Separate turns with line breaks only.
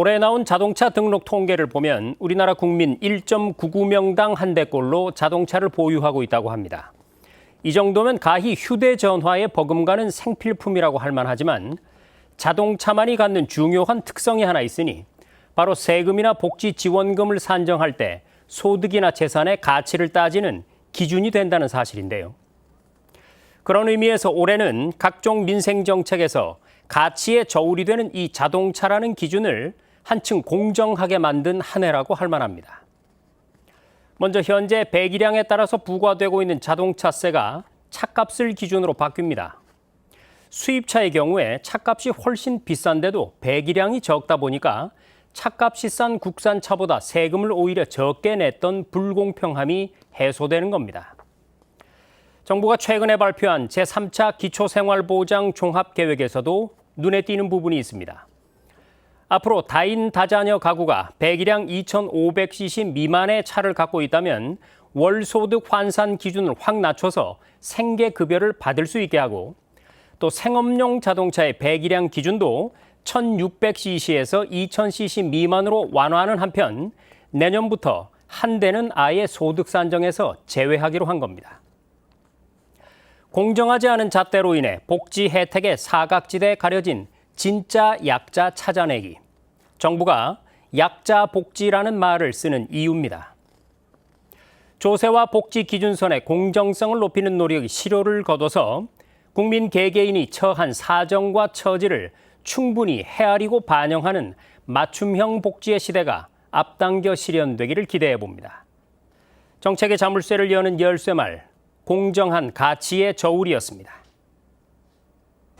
올해 나온 자동차 등록 통계를 보면 우리나라 국민 1.99명당 한 대꼴로 자동차를 보유하고 있다고 합니다. 이 정도면 가히 휴대전화에 버금가는 생필품이라고 할 만하지만 자동차만이 갖는 중요한 특성이 하나 있으니 바로 세금이나 복지 지원금을 산정할 때 소득이나 재산의 가치를 따지는 기준이 된다는 사실인데요. 그런 의미에서 올해는 각종 민생 정책에서 가치의 저울이 되는 이 자동차라는 기준을 한층 공정하게 만든 한 해라고 할 만합니다. 먼저 현재 배기량에 따라서 부과되고 있는 자동차세가 차값을 기준으로 바뀝니다. 수입차의 경우에 차값이 훨씬 비싼데도 배기량이 적다 보니까 차값이 싼 국산차보다 세금을 오히려 적게 냈던 불공평함이 해소되는 겁니다. 정부가 최근에 발표한 제3차 기초생활보장 종합계획에서도 눈에 띄는 부분이 있습니다. 앞으로 다인 다자녀 가구가 배기량 2,500cc 미만의 차를 갖고 있다면 월 소득 환산 기준을 확 낮춰서 생계 급여를 받을 수 있게 하고 또 생업용 자동차의 배기량 기준도 1,600cc에서 2,000cc 미만으로 완화하는 한편 내년부터 한 대는 아예 소득 산정에서 제외하기로 한 겁니다. 공정하지 않은 잣대로 인해 복지 혜택의 사각지대에 가려진 진짜 약자 찾아내기. 정부가 약자 복지라는 말을 쓰는 이유입니다. 조세와 복지 기준선의 공정성을 높이는 노력이 실효를 거둬서 국민 개개인이 처한 사정과 처지를 충분히 헤아리고 반영하는 맞춤형 복지의 시대가 앞당겨 실현되기를 기대해 봅니다. 정책의 자물쇠를 여는 열쇠말 공정한 가치의 저울이었습니다.